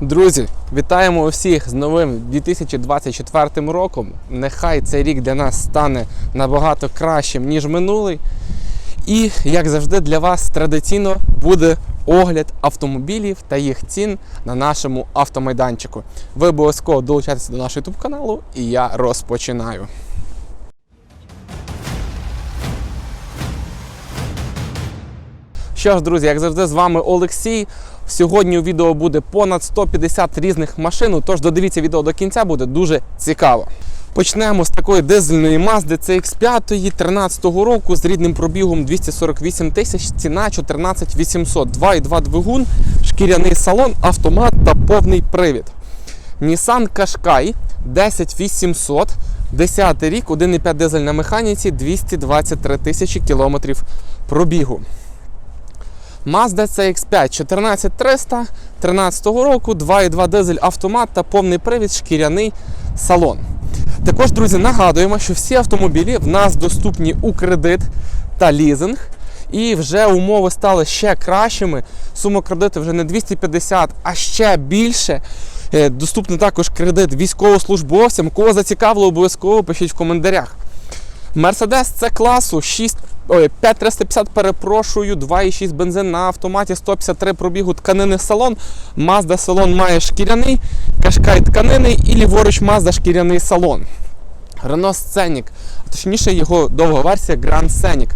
Друзі, вітаємо усіх з новим 2024 роком. Нехай цей рік для нас стане набагато кращим, ніж минулий. І, як завжди, для вас традиційно буде огляд автомобілів та їх цін на нашому автомайданчику. Ви обов'язково долучайтеся до нашого YouTube каналу, і я розпочинаю. Що ж, друзі, як завжди, з вами Олексій. Сьогодні у відео буде понад 150 різних машин, тож додивіться відео до кінця, буде дуже цікаво. Почнемо з такої дизельної Mazda CX5 13-го року з рідним пробігом 248 тисяч, ціна 14 800, 2,2 двигун, шкіряний салон, автомат та повний привід. Nissan Qashqai 10800, 10 рік, 1,5 дизель на механіці, 223 тисячі кілометрів пробігу. Mazda CX5 14300 13 року, 2,2 дизель автомат та повний привід шкіряний салон. Також, друзі, нагадуємо, що всі автомобілі в нас доступні у кредит та лізинг. І вже умови стали ще кращими. Сума кредиту вже не 250, а ще більше. Е, Доступний також кредит військовослужбовцям. Кого зацікавило, обов'язково пишіть в коментарях. Мерседес це класу 6, ой, 5350, перепрошую, 2,6 бензин на автоматі, 153 пробігу тканини салон. Mazda салон має шкіряний, Кашкай тканинний і ліворуч Mazda шкіряний салон. Renault Scenic, а точніше його довга версія Grand Scenic.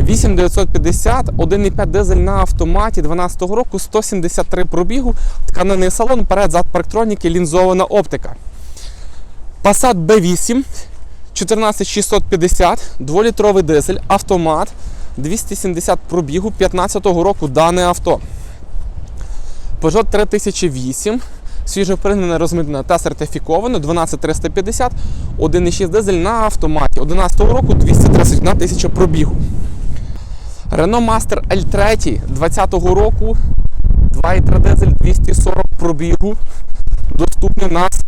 8950, 1,5 дизель на автоматі 12 року, 173 пробігу, тканинний салон, перед зад парктроніки, лінзована оптика. Passat B8 14650, 2-літровий дизель, автомат, 270 пробігу 15-го року дане авто. Peugeot 3008, свіжопригнане, розмитнене та сертифіковано, 12350, 1,6 дизель на автоматі, 11-го року 231 тисяча пробігу. Renault Master L3 20-го року, 2,3 дизель, 240 пробігу, доступний у нас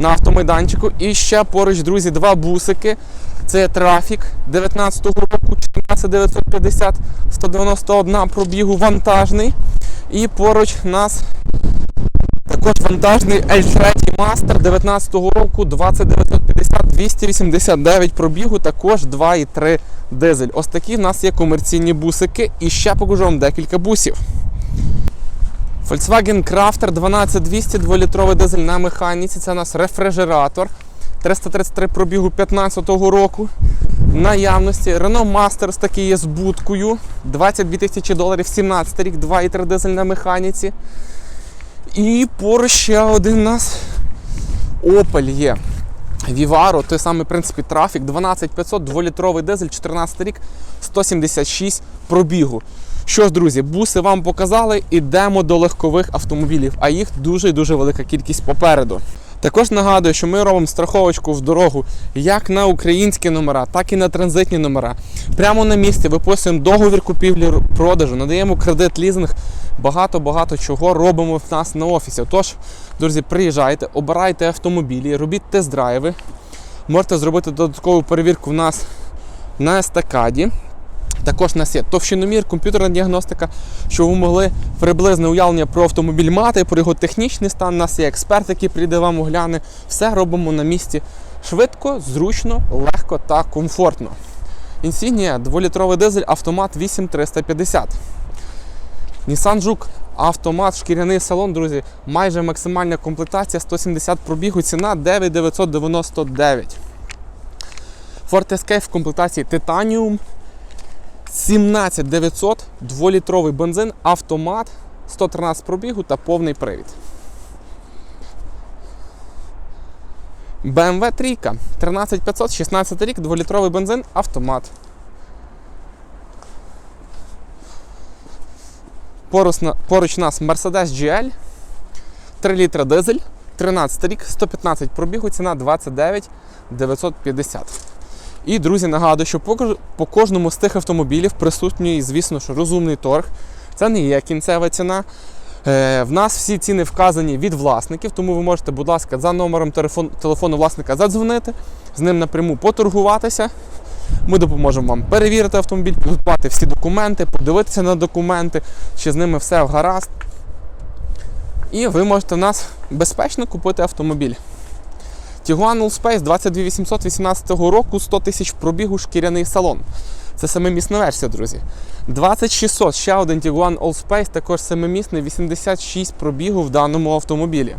на автомайданчику. І ще поруч, друзі, два бусики. Це трафік 19-го року, 14950, 191 пробігу вантажний. І поруч нас також вантажний L3 Master 19-го року, 20950, 289 пробігу, також 2,3 дизель. Ось такі в нас є комерційні бусики. І ще покажу вам декілька бусів. Volkswagen Crafter 12200, 2-літровий дизель на механіці. Це у нас рефрижератор. 333 пробігу 15-го року. Наявності Renault Masters такий є з будкою. 22 тисячі доларів, 17 рік, 2,3 дизель на механіці. І поруч ще один у нас Opel є. Vivaro, той самий в принципі трафік, 12500, 2-літровий дизель, 14 рік, 176 пробігу. Що ж, друзі, буси вам показали, ідемо до легкових автомобілів, а їх дуже і дуже велика кількість попереду. Також нагадую, що ми робимо страховочку в дорогу як на українські номера, так і на транзитні номера. Прямо на місці виписуємо договір купівлі-продажу, надаємо кредит лізинг. Багато-багато чого робимо в нас на офісі. Тож, друзі, приїжджайте, обирайте автомобілі, робіть тест-драйви. Можете зробити додаткову перевірку в нас на естакаді. Також у нас є товщиномір, комп'ютерна діагностика, щоб ви могли приблизне уявлення про автомобіль мати, про його технічний стан. У нас є експерт, який прийде вам огляне. Все робимо на місці швидко, зручно, легко та комфортно. Insignia 2-літровий дизель, автомат 8350. Nissan Juke, автомат, шкіряний салон, друзі, майже максимальна комплектація, 170 пробігу, ціна 9999. Ford Escape в комплектації Titanium 17900, 2-літровий бензин, автомат, 113 пробігу та повний привід. BMW 3 13500, 16 рік, 2-літровий бензин, автомат. Поруч, нас Mercedes GL, 3 літра дизель, 13 рік, 115 пробігу, ціна 29 950. І, друзі, нагадую, що по, кожному з тих автомобілів присутній, звісно ж, розумний торг. Це не є кінцева ціна. Е, в нас всі ціни вказані від власників, тому ви можете, будь ласка, за номером телефон, телефону власника задзвонити, з ним напряму поторгуватися. Ми допоможемо вам перевірити автомобіль, підготувати всі документи, подивитися на документи, чи з ними все гаразд. І ви можете в нас безпечно купити автомобіль. Tiguan Allspace 22818 року, 100 тисяч пробігу, шкіряний салон. Це семимісна версія, друзі. 20600, ще один Tiguan Allspace, також семимісний, 86 пробігу в даному автомобілі.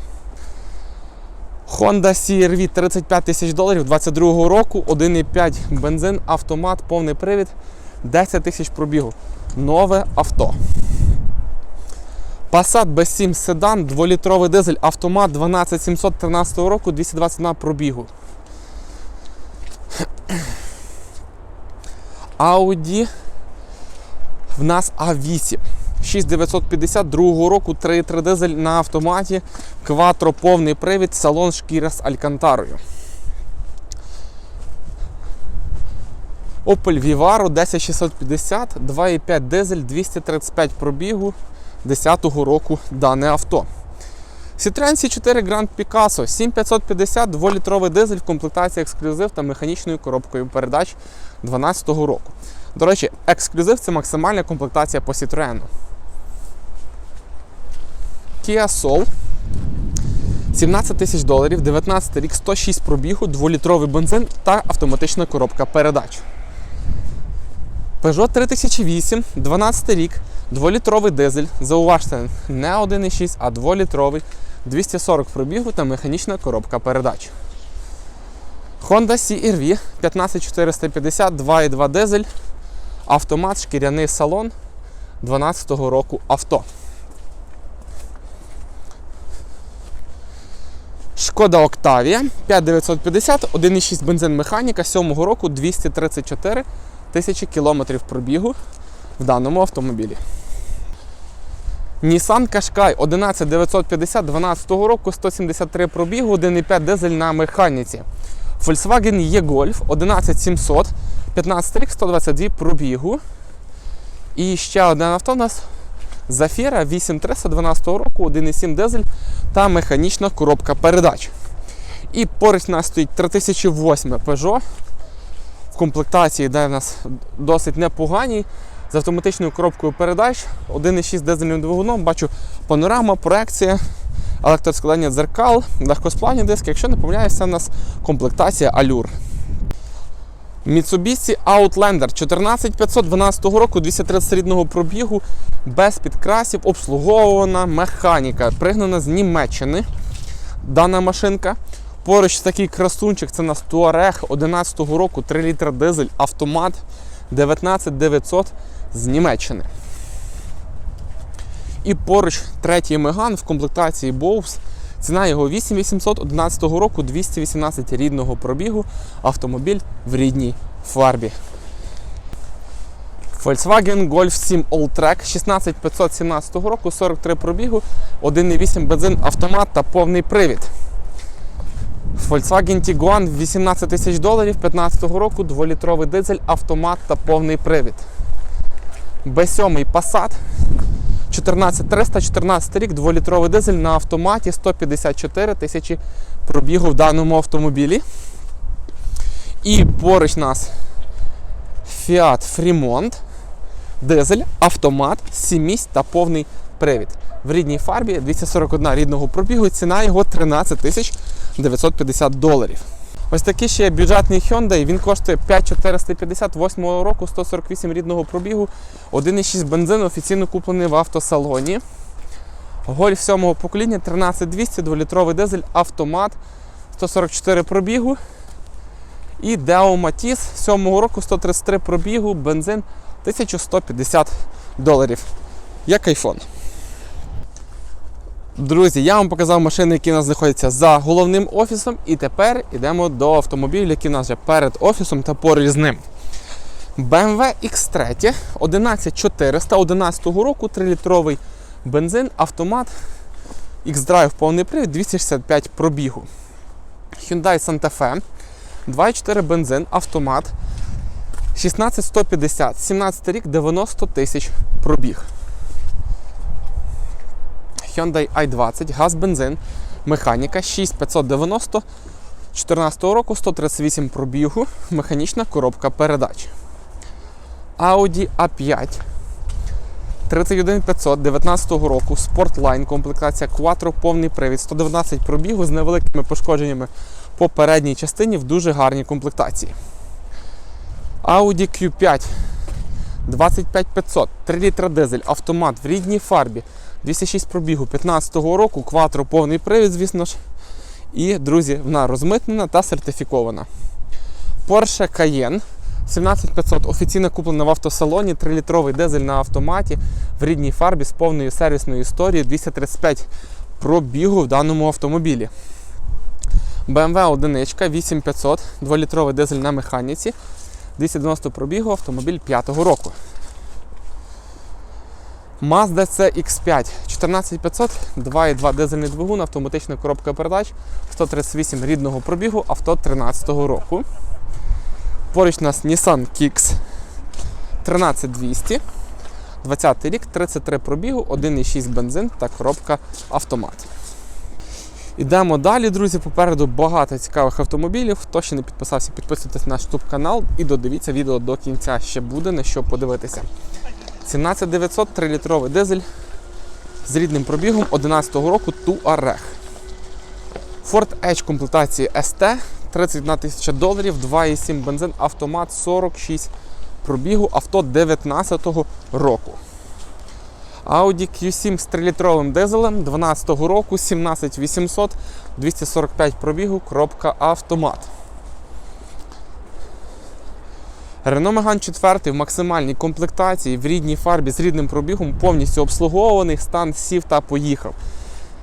Honda CR-V 35 тисяч доларів 22 року, 1,5 бензин, автомат, повний привід, 10 тисяч пробігу. Нове авто. Passat B7 седан, 2-літровий дизель, автомат 12713 року, 221 пробігу. Audi в нас A8. 6952 року, 3,3 дизель на автоматі, кватро повний привід, салон шкіра з алькантарою. Opel Vivaro 10650, 2,5 дизель, 235 пробігу 10-го року дане авто. Citroen C4 Grand Picasso 7550, 2-літровий дизель в комплектації ексклюзив та механічною коробкою передач 2012 року. До речі, ексклюзив це максимальна комплектація по Citroen. Kia Soul 17 тисяч доларів, 19 рік, 106 пробігу, 2-літровий бензин та автоматична коробка передач. Peugeot 3008, 12 рік, 2-літровий дизель. Зауважте, не 1,6, а 2-літровий, 240 пробігу та механічна коробка передач. Honda CR-V 15450, 2,2 дизель, автомат, шкіряний салон 12 року авто. Шкода Октавія 5950, 1,6 бензин механіка 7-го року 234 тисячі кілометрів пробігу в даному автомобілі. Nissan Qashqai 11950 12 року 173 пробігу, 1,5 дизель на механіці. Volkswagen E-Golf 11700 15 рік 122 пробігу. І ще одне авто у нас Zafira 8312 року, 1,7 дизель та механічна коробка передач. І поруч нас стоїть 3008 Peugeot в комплектації, де в нас досить непоганій, з автоматичною коробкою передач, 1,6 дизельним двигуном, бачу панорама, проекція, електроскладання дзеркал, легкосплавні диски. Якщо не помиляюся, у нас комплектація Allure. Mitsubishi Outlander 14512 року, 230 рідного пробігу, без підкрасів, обслуговувана механіка, пригнана з Німеччини. Дана машинка. Поруч такий красунчик, це нас Touareg 11 року, 3 літра дизель, автомат 19900 з Німеччини. І поруч третій Меган в комплектації Bose. Ціна його 8800 11 року, 218 рідного пробігу, автомобіль в рідній фарбі. Volkswagen Golf 7 Alltrack 16517 року, 43 пробігу, 1,8 бензин, автомат та повний привід. Volkswagen Tiguan 18 тисяч доларів 15 року, 2-літровий дизель, автомат та повний привід. B7 Passat 14300, 14 рік, 2-літровий дизель на автоматі, 154 тисячі пробігу в даному автомобілі. І поруч нас Fiat Fremont, дизель, автомат, 7 місць та повний привід. В рідній фарбі 241 рідного пробігу, ціна його 13 тисяч 950 доларів. Ось такий ще бюджетний Hyundai, він коштує 5458 року, 148 рідного пробігу, 1,6 бензин офіційно куплений в автосалоні. Гольф 7 покоління 13200, 2-літровий дизель, автомат, 144 пробігу. І Deo Matiz 7 року 133 пробігу, бензин 1150 доларів. Як айфон. Друзі, я вам показав машини, які у нас знаходяться за головним офісом, і тепер йдемо до автомобілів, які у нас вже перед офісом та поруч з ним. BMW X3 11400 11 року, 3-літровий бензин, автомат, X-Drive повний привід, 265 пробігу. Hyundai Santa Fe 2,4 бензин, автомат, 16150, 17 рік, 90 тисяч пробіг. Hyundai i20, газ бензин, механіка 6590 14 року 138 пробігу, механічна коробка передач. Audi A5 31500 19 року, Sportline, комплектація Quattro, повний привід, 119 пробігу з невеликими пошкодженнями по передній частині в дуже гарній комплектації. Audi Q5 25500, 3 літра дизель, автомат в рідній фарбі, 206 пробігу 15 року, Quattro, повний привід, звісно ж. І, друзі, вона розмитнена та сертифікована. Porsche Cayenne 17500 офіційно куплена в автосалоні, 3-літровий дизель на автоматі в рідній фарбі з повною сервісною історією, 235 пробігу в даному автомобілі. BMW 1 8500, 2-літровий дизель на механіці, 290 пробігу, автомобіль 5-го року. Mazda CX5 14500, 2,2 дизельний двигун, автоматична коробка передач, 138 рідного пробігу, авто 13-го року. Поруч у нас Nissan Kicks 13200, 20 рік, 33 пробігу, 1,6 бензин та коробка автомат. Ідемо далі, друзі. Попереду багато цікавих автомобілів. Хто ще не підписався, підписуйтесь на наш YouTube канал і додивіться відео до кінця. Ще буде на що подивитися. 17900 3-літровий дизель з рідним пробігом 11 року Touareg. Ford Edge комплектації ST 31 тисяча доларів, 2,7 бензин, автомат 46 пробігу, авто 19 року. Audi Q7 з 3-літровим дизелем 12 року, 17800, 245 пробігу, коробка автомат. Renault Megane 4 в максимальній комплектації в рідній фарбі з рідним пробігом повністю обслуговуваний, стан сів та поїхав.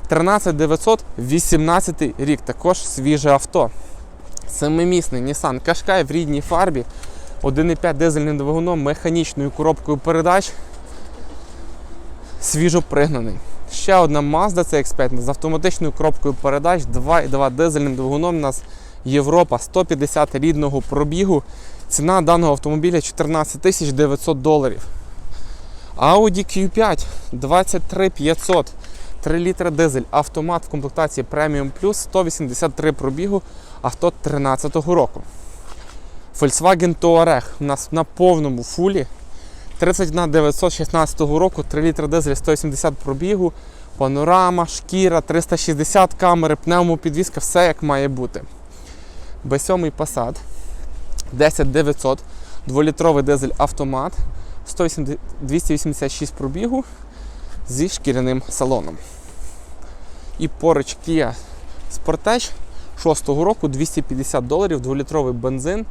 13900, 18 рік, також свіже авто. Семимісний Nissan Qashqai в рідній фарбі, 1,5 дизельним двигуном, механічною коробкою передач. Свіжо пригнаний. Ще одна Mazda CX5 з автоматичною коробкою передач, 2,2 дизельним двигуном. У нас Європа 150 рідного пробігу. Ціна даного автомобіля 14 900 доларів. Audi Q5 23500. 3 літра дизель, автомат в комплектації Premium Plus, 183 пробігу, авто 13 року. Volkswagen Touareg у нас на повному фулі. 31 916 року, 3 літра дизель, 180 пробігу, панорама, шкіра, 360 камери, пневмопідвізка, все як має бути. B7 Passat 10900, 2-літровий дизель автомат, 180 286 пробігу зі шкіряним салоном. І поруч Kia Sportage 6 року 250 доларів, 2-літровий бензин,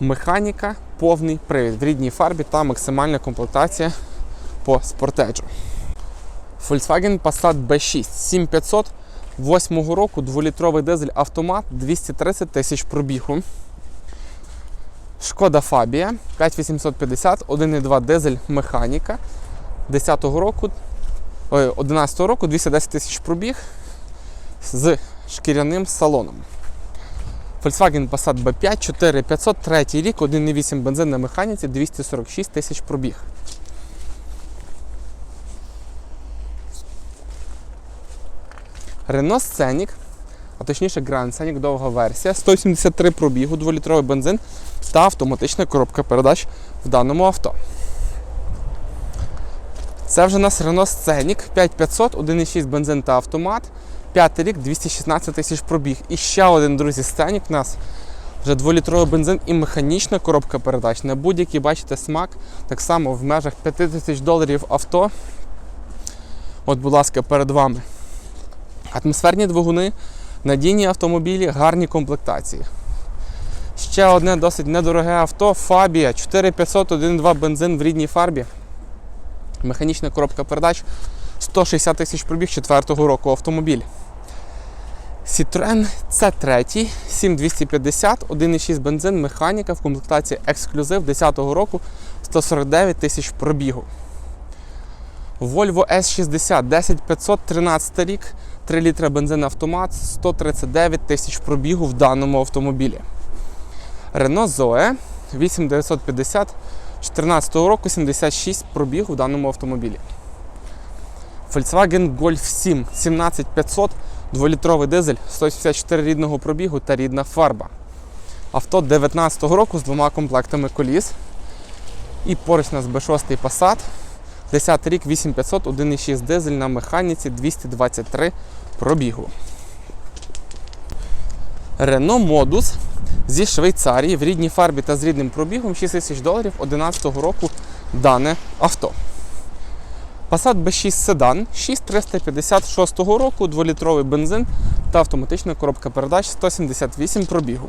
механіка, повний привід в рідній фарбі та максимальна комплектація по Sportage. Volkswagen Passat B6 7500 8 року 2-літровий дизель автомат 230 тисяч пробігу. Шкода Фабія 5850, 1,2 дизель механіка 10 року, ой, 11 року 210 тисяч пробіг з шкіряним салоном. Volkswagen Passat B5 4500, третій рік, 1,8 бензин на механіці, 246 тисяч пробіг. Renault Scenic, а точніше Grand Scenic, довга версія, 173 пробігу, 2-літровий бензин та автоматична коробка передач в даному авто. Це вже у нас Renault Scenic 5500, 1,6 бензин та автомат. П'ятий рік 216 тисяч пробіг. І ще один, друзі, Scenic у нас вже 2-літровий бензин і механічна коробка передач. На будь-який, бачите, смак. Так само в межах 5 тисяч доларів авто. От, будь ласка, перед вами. Атмосферні двигуни, надійні автомобілі, гарні комплектації. Ще одне досить недороге авто Fabia 4500, 1,2 бензин в рідній фарбі. Механічна коробка передач 160 тисяч пробіг 4-го року автомобіль. Citroen C3 7250, 1,6 бензин, механіка в комплектації ексклюзив 10-го року 149 тисяч пробігу. Volvo S60 10500, 13 рік, 3 літра бензин автомат, 139 тисяч пробігу в даному автомобілі. Renault Zoe 8950, 2014 року 76 пробіг у даному автомобілі. Volkswagen Golf 7 17500, 2-літровий дизель, 184 рідного пробігу та рідна фарба. Авто 19 року з двома комплектами коліс. І поруч у нас B6 Passat 10 рік 8500, 1,6 дизель на механіці 223 пробігу. Renault Modus зі Швейцарії в рідній фарбі та з рідним пробігом 6 тисяч доларів 2011 року дане авто. Passat B6 седан 6356 року, 2-літровий бензин та автоматична коробка передач 178 пробігу.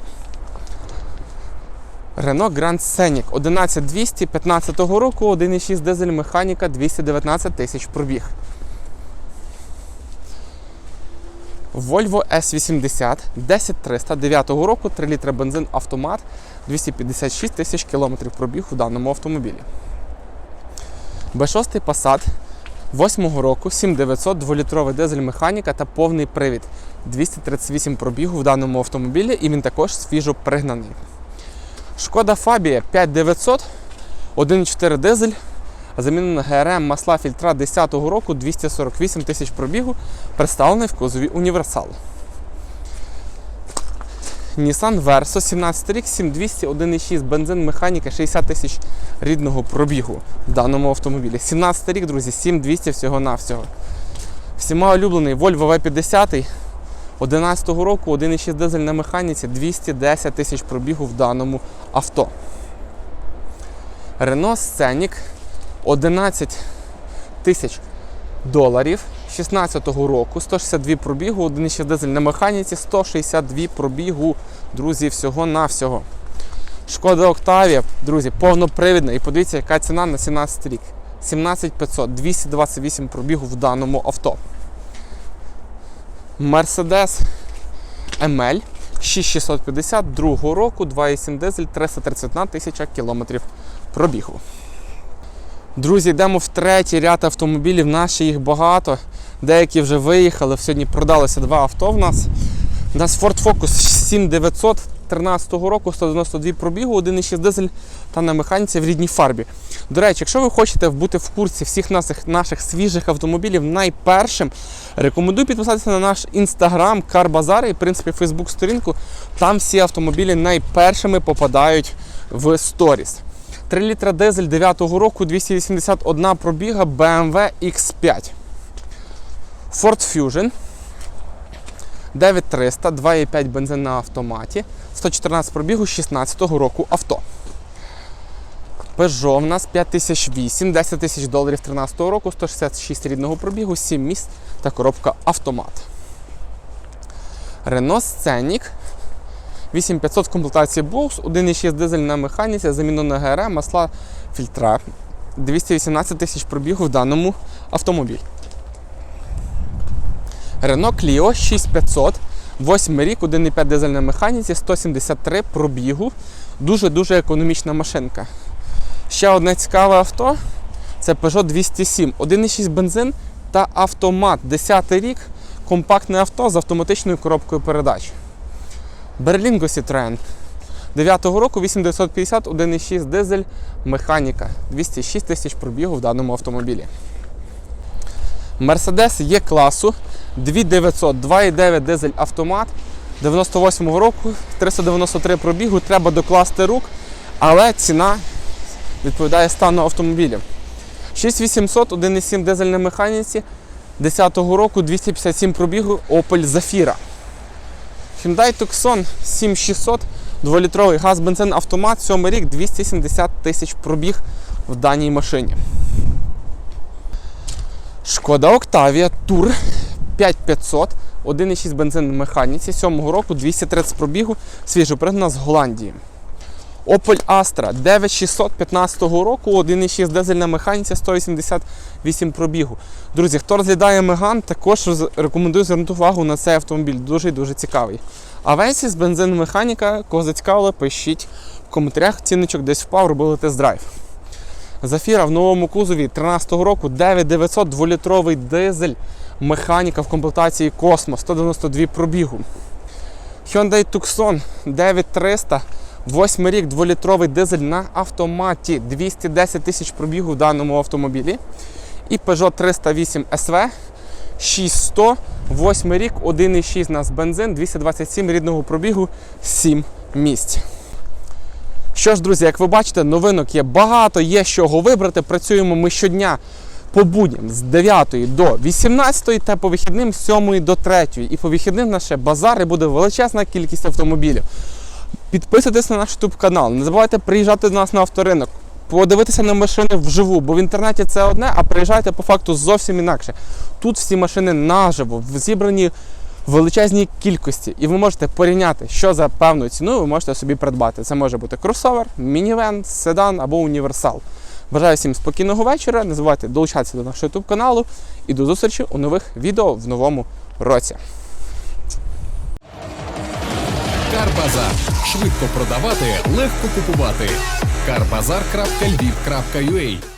Renault Grand Scenic 11200 15 року, 1,6 дизель механіка 219 тисяч пробіг. Volvo S80 10300 9 року, 3 літра бензин автомат 256 тисяч кілометрів пробіг у даному автомобілі. B6 Passat 8 року, 7900, 2-літровий дизель механіка та повний привід. 238 пробігу в даному автомобілі і він також свіжо пригнаний. Шкода Фабія 5900, 1,4 дизель, замінена ГРМ масла фільтра 10 року, 248 тисяч пробігу, представлений в кузові універсал. Nissan Verso 17 рік, 7200, 1,6 бензин, механіка, 60 тисяч рідного пробігу в даному автомобілі. 17 рік, друзі, 7200 всього-навсього. Всіма улюблений Volvo V50 11 року, 1,6 дизель на механіці, 210 тисяч пробігу в даному авто. Renault Scenic 11 тисяч доларів 16-го року, 162 пробігу, 1,6 дизель на механіці, 162 пробігу, друзі, всього-навсього. Шкода Октавія, друзі, повнопривідна. І подивіться, яка ціна на 17 рік. 17500, 228 пробігу в даному авто. Mercedes ML 6650 другого року, 2,7 дизель, 331 тисяча кілометрів пробігу. Друзі, йдемо в третій ряд автомобілів. Наші їх багато. Деякі вже виїхали. Сьогодні продалося два авто в нас. У нас Ford Focus 7900 13 року, 192 пробігу, 1,6 дизель та на механіці в рідній фарбі. До речі, якщо ви хочете бути в курсі всіх наших, наших свіжих автомобілів найпершим, рекомендую підписатися на наш інстаграм Карбазар і в принципі Фейсбук сторінку. Там всі автомобілі найпершими попадають в сторіс. 3 літра дизель 9 року, 281 пробіга BMW X5. Ford Fusion 9300, 2,5 бензин на автоматі, 114 пробігу 16 року авто. Peugeot в нас 5008, 10 тисяч доларів 13 року, 166 рідного пробігу, 7 місць та коробка автомат. Renault Scenic 8500 в комплектації Bose, 1,6 дизель на механіці, заміну на ГРМ, масла фільтра. 218 тисяч пробігу в даному автомобілі. Renault Clio 6500, 8 рік, 1,5 дизель на механіці, 173 пробігу. Дуже-дуже економічна машинка. Ще одне цікаве авто це Peugeot 207, 1,6 бензин та автомат. 10 рік, компактне авто з автоматичною коробкою передач. Berlingo Citroen 9 року 8950, 1,6 дизель, механіка. 206 тисяч пробігу в даному автомобілі. Mercedes є класу 2900, 2,9 дизель автомат 98-го року, 393 пробігу, треба докласти рук, але ціна відповідає стану автомобіля. 6800, 1,7 дизель на механіці 10 року, 257 пробігу, Opel Zafira. Hyundai Tucson 7600, 2-літровий газ бензин автомат, 7 рік, 270 тисяч пробіг в даній машині. Шкода Octavia Tour 5500, 1,6 бензин на механіці, 7-го року, 230 пробігу, свіжопригнана з Голландії. Opel Astra 9600 15 року, 1,6 дизель на механіці, 188 пробігу. Друзі, хто розглядає Меган, також рекомендую звернути увагу на цей автомобіль. Дуже і дуже цікавий. Авенсіс, бензин механіка, кого зацікавило, пишіть в коментарях. Цінничок десь впав, робили тест-драйв. Зафіра в новому кузові 13 року. 9900 2-літровий дизель, механіка в комплектації Космо, 192 пробігу. Hyundai Tucson 9300, 8 рік 2-літровий дизель на автоматі, 210 тисяч пробігу в даному автомобілі. І Peugeot 308 SV 6100, 8 рік, 1,6 у нас бензин, 227 рідного пробігу, 7 місць. Що ж, друзі, як ви бачите, новинок є багато, є чого вибрати. Працюємо ми щодня по будням з 9 до 18 та по вихідним з 7 до 3. І по вихідним на ще базар і буде величезна кількість автомобілів. Підписуйтесь на наш YouTube канал, не забувайте приїжджати до нас на авторинок, подивитися на машини вживу, бо в інтернеті це одне, а приїжджайте по факту зовсім інакше. Тут всі машини наживо, зібрані в величезній кількості, і ви можете порівняти, що за певною ціною ви можете собі придбати. Це може бути кросовер, мінівен, седан або універсал. Бажаю всім спокійного вечора. Не забувайте долучатися до нашого YouTube каналу і до зустрічі у нових відео в новому році. Карбазар. Швидко продавати, легко купувати. Карбазар.львів.ua